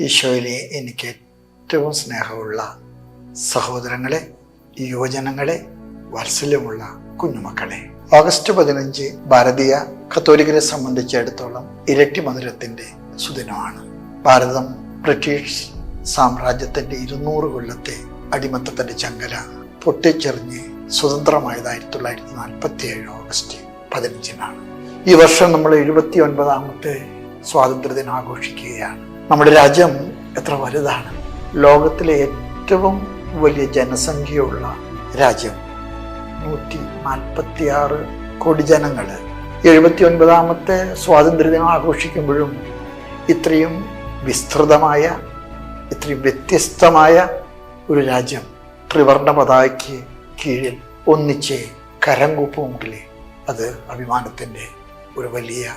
ഈശോയിലെ എനിക്ക് ഏറ്റവും സ്നേഹമുള്ള സഹോദരങ്ങളെ യുവജനങ്ങളെ വാത്സല്യമുള്ള കുഞ്ഞുമക്കളെ. ഓഗസ്റ്റ് പതിനഞ്ച് ഭാരതീയ കത്തോലിക്കരെ സംബന്ധിച്ചിടത്തോളം ഇരട്ടി മധുരത്തിന്റെ സുദിനമാണ്. ഭാരതം ബ്രിട്ടീഷ് സാമ്രാജ്യത്തിന്റെ ഇരുന്നൂറ് കൊല്ലത്തെ അടിമത്തത്തിന്റെ ചങ്കല പൊട്ടിച്ചെറിഞ്ഞ് സ്വതന്ത്രമായത് ആയിരത്തി തൊള്ളായിരത്തി നാൽപ്പത്തി ഏഴ് ഓഗസ്റ്റ് പതിനഞ്ചിനാണ്. ഈ വർഷം നമ്മൾ എഴുപത്തി ഒൻപതാമത്തെ സ്വാതന്ത്ര്യദിനം ആഘോഷിക്കുകയാണ്. നമ്മുടെ രാജ്യം എത്ര വലുതാണ്? ലോകത്തിലെ ഏറ്റവും വലിയ ജനസംഖ്യയുള്ള രാജ്യം. നൂറ്റി നാൽപ്പത്തി ആറ് കോടി ജനങ്ങൾ. എഴുപത്തി ഒൻപതാമത്തെ സ്വാതന്ത്ര്യദിനം ആഘോഷിക്കുമ്പോഴും ഇത്രയും വിസ്തൃതമായ ഇത്രയും വ്യത്യസ്തമായ ഒരു രാജ്യം ത്രിവർണ പതാകയ്ക്ക് കീഴിൽ ഒന്നിച്ച് കരം കൂപ്പുമെങ്കിൽ അത് അഭിമാനത്തിന്റെ ഒരു വലിയ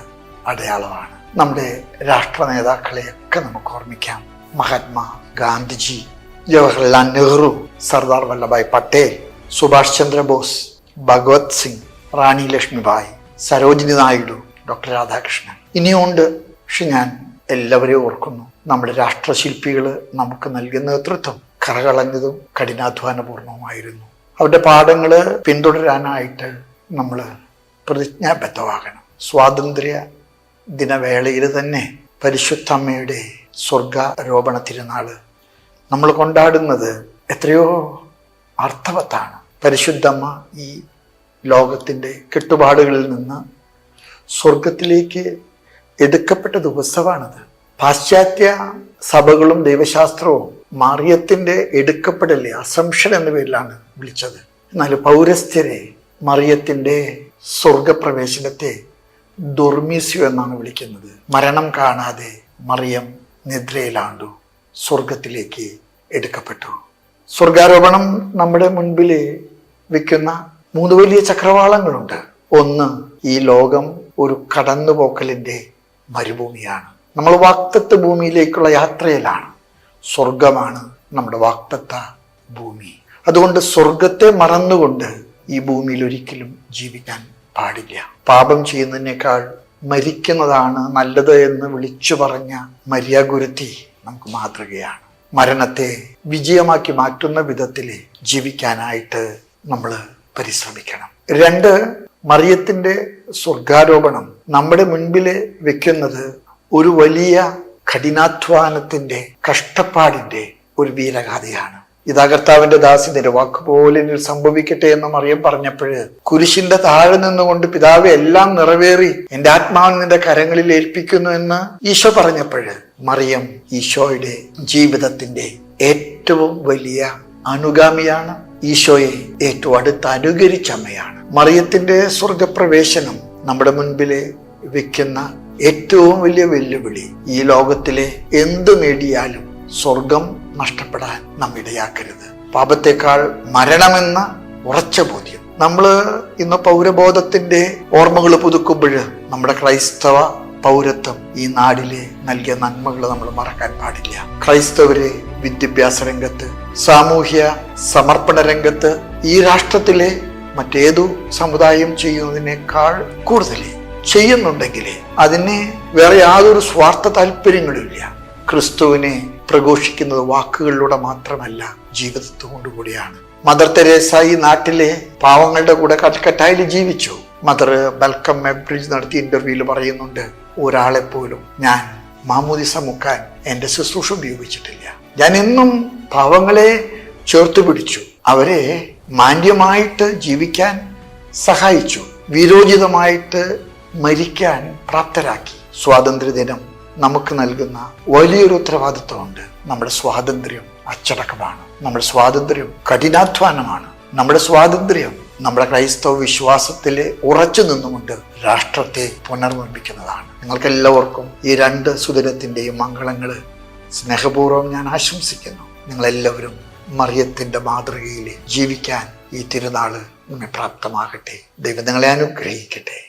അടയാളമാണ്. നമ്മുടെ രാഷ്ട്ര നേതാക്കളെയൊക്കെ നമുക്ക് ഓർമ്മിക്കാം. മഹാത്മാ ഗാന്ധിജി ജവഹർലാൽ നെഹ്റു സർദാർ വല്ലഭായ് പട്ടേൽ സുഭാഷ് ചന്ദ്രബോസ് ഭഗവത് സിംഗ് റാണി ലക്ഷ്മിബായ് സരോജിനി നായിഡു ഡോക്ടർ രാധാകൃഷ്ണൻ. ഇനിയുണ്ട് പക്ഷെ ഞാൻ എല്ലാവരെയും ഓർക്കുന്നു. നമ്മുടെ രാഷ്ട്രശില്പികൾ നമുക്ക് നൽകിയ നേതൃത്വം കറകളഞ്ഞതും കഠിനാധ്വാനപൂർണവുമായിരുന്നു. അവരുടെ പാഠങ്ങൾ പിന്തുടരാനായിട്ട് നമ്മൾ പ്രതിജ്ഞാബദ്ധമാകണം. സ്വാതന്ത്ര്യ ദിനവേളയിൽ തന്നെ പരിശുദ്ധ അമ്മയുടെ സ്വർഗാരോപണ തിരുനാൾ. നമ്മൾ കൊണ്ടാടുന്നത് എത്രയോ അർത്ഥവത്താണ്. പരിശുദ്ധമ്മ ഈ ലോകത്തിന്റെ കെട്ടുപാടുകളിൽ നിന്ന് സ്വർഗത്തിലേക്ക് എടുക്കപ്പെട്ട ദിവസമാണത്. പാശ്ചാത്യ സഭകളും ദൈവശാസ്ത്രവും മറിയത്തിന്റെ എടുക്കപ്പെടലെ അസംഷൻ എന്ന പേരിലാണ് വിളിച്ചത്. എന്നാൽ പൗരസ്ഥരെ മറിയത്തിന്റെ സ്വർഗപ്രവേശനത്തെ ദുർമീസ്യു എന്നാണ് വിളിക്കുന്നത്. മരണം കാണാതെ മറിയം നിദ്രയിലാണ്ടു. സ്വർഗത്തിലേക്ക് എടുക്കപ്പെട്ടു. സ്വർഗാരോപണം നമ്മുടെ മുൻപിൽ വെക്കുന്ന മൂന്ന് വലിയ ചക്രവാളങ്ങളുണ്ട്. ഒന്ന് ഈ ലോകം ഒരു കടന്നുപോക്കലിന്റെ മരുഭൂമിയാണ്. നമ്മൾ വാക്തത്വ ഭൂമിയിലേക്കുള്ള യാത്രയിലാണ്. സ്വർഗമാണ് നമ്മുടെ വാക്തത്വ ഭൂമി. അതുകൊണ്ട് സ്വർഗത്തെ മറന്നുകൊണ്ട് ഈ ഭൂമിയിൽ ഒരിക്കലും ജീവിക്കാൻ പാടില്ല. പാപം ചെയ്യുന്നതിനേക്കാൾ മരിക്കുന്നതാണ് നല്ലത് എന്ന് വിളിച്ചു പറഞ്ഞ മര്യാഗുരുത്തി നമുക്ക് മാതൃകയാണ്. മരണത്തെ വിജയമാക്കി മാറ്റുന്ന വിധത്തിൽ ജീവിക്കാനായിട്ട് നമ്മൾ പരിശ്രമിക്കണം. രണ്ട് മറിയത്തിന്റെ സ്വർഗാരോപണം. നമ്മുടെ മുൻപിൽ വെക്കുന്നത് ഒരു വലിയ കഠിനാധ്വാനത്തിന്റെ കഷ്ടപ്പാടിന്റെ ഒരു വീരഗാഥയാണ്. ഇതാ കർത്താവിന്റെ ദാസിന്റെ നിരവാക്ക് പോലെ സംഭവിക്കട്ടെ എന്ന് മറിയം പറഞ്ഞപ്പോഴ് കുരിശിന്റെ താഴെ നിന്നുകൊണ്ട് പിതാവ് എല്ലാം നിറവേറി എന്റെ ആത്മാവിനെ നിന്റെ കരങ്ങളിൽ ഏൽപ്പിക്കുന്നു എന്ന് ഈശോ പറഞ്ഞപ്പോഴ് മറിയം ഈശോയുടെ ജീവിതത്തിന്റെ ഏറ്റവും വലിയ അനുഗാമിയാണ്. ഈശോയെ ഏറ്റവും അടുത്ത് അനുകരിച്ച അമ്മയാണ്. മറിയത്തിന്റെ സ്വർഗപ്രവേശനം നമ്മുടെ മുൻപിലെ വെക്കുന്ന ഏറ്റവും വലിയ വെല്ലുവിളി ഈ ലോകത്തിലെ എന്ത് നേടിയാലും സ്വർഗം നഷ്ടപ്പെടാൻ നാം ഇടയാക്കരുത്. പാപത്തെക്കാൾ മരണമെന്ന ഉറച്ച ബോധ്യം. നമ്മൾ ഇന്ന് പൗരബോധത്തിന്റെ ഓർമ്മകൾ പുതുക്കുമ്പോൾ നമ്മുടെ ക്രൈസ്തവ പൗരത്വം ഈ നാടിലെ നൽകിയ നന്മകൾ നമ്മൾ മറക്കാൻ പാടില്ല. ക്രൈസ്തവരെ വിദ്യാഭ്യാസ രംഗത്ത് സാമൂഹ്യ സമർപ്പണ രംഗത്ത് ഈ രാഷ്ട്രത്തിലെ മറ്റേതു സമുദായം ചെയ്യുന്നതിനേക്കാൾ കൂടുതൽ ചെയ്യുന്നുണ്ടെങ്കിൽ അതിന് വേറെ യാതൊരു സ്വാർത്ഥ താല്പര്യങ്ങളുമില്ല ക്രിസ്തുവിനെ പ്രഘോഷിക്കുന്നത് വാക്കുകളിലൂടെ മാത്രമല്ല ജീവിതത്തോടു കൂടിയാണ് മദർ തെരേസ ഈ നാട്ടിലെ പാവങ്ങളുടെ കൂടെ കൽക്കട്ടായിൽ ജീവിച്ചു. മദർ വെൽക്കം മെബ്രിഡ്ജ് നടത്തിയ ഇന്റർവ്യൂവിൽ പറയുന്നുണ്ട് ഒരാളെ പോലും ഞാൻ മാമൂദിസ മുക്കാൻ എന്റെ ശുശ്രൂഷ ഉപയോഗിച്ചിട്ടില്ല. ഞാൻ എന്നും പാവങ്ങളെ ചേർത്ത് പിടിച്ചു. അവരെ മാന്യമായിട്ട് ജീവിക്കാൻ സഹായിച്ചു. വിരോചിതമായിട്ട് മരിക്കാൻ പ്രാപ്തരാക്കി. സ്വാതന്ത്ര്യദിനം നമുക്ക് നൽകുന്ന വലിയൊരു ഉത്തരവാദിത്വമുണ്ട്. നമ്മുടെ സ്വാതന്ത്ര്യം അച്ചടക്കമാണ്. നമ്മുടെ സ്വാതന്ത്ര്യം കഠിനാധ്വാനമാണ്. നമ്മുടെ സ്വാതന്ത്ര്യം നമ്മുടെ ക്രൈസ്തവ വിശ്വാസത്തിൽ ഉറച്ചു നിന്നുകൊണ്ട് രാഷ്ട്രത്തെ പുനർനിർമ്മിക്കുന്നതാണ്. നിങ്ങൾക്കെല്ലാവർക്കും ഈ രണ്ട് സുദിനത്തിന്റെയും മംഗളങ്ങൾ സ്നേഹപൂർവം ഞാൻ ആശംസിക്കുന്നു. നിങ്ങളെല്ലാവരും മറിയത്തിന്റെ മാതൃകയിൽ ജീവിക്കാൻ ഈ തിരുനാൾ നമ്മെ പ്രാപ്തമാകട്ടെ. ദൈവം നിങ്ങളെ അനുഗ്രഹിക്കട്ടെ.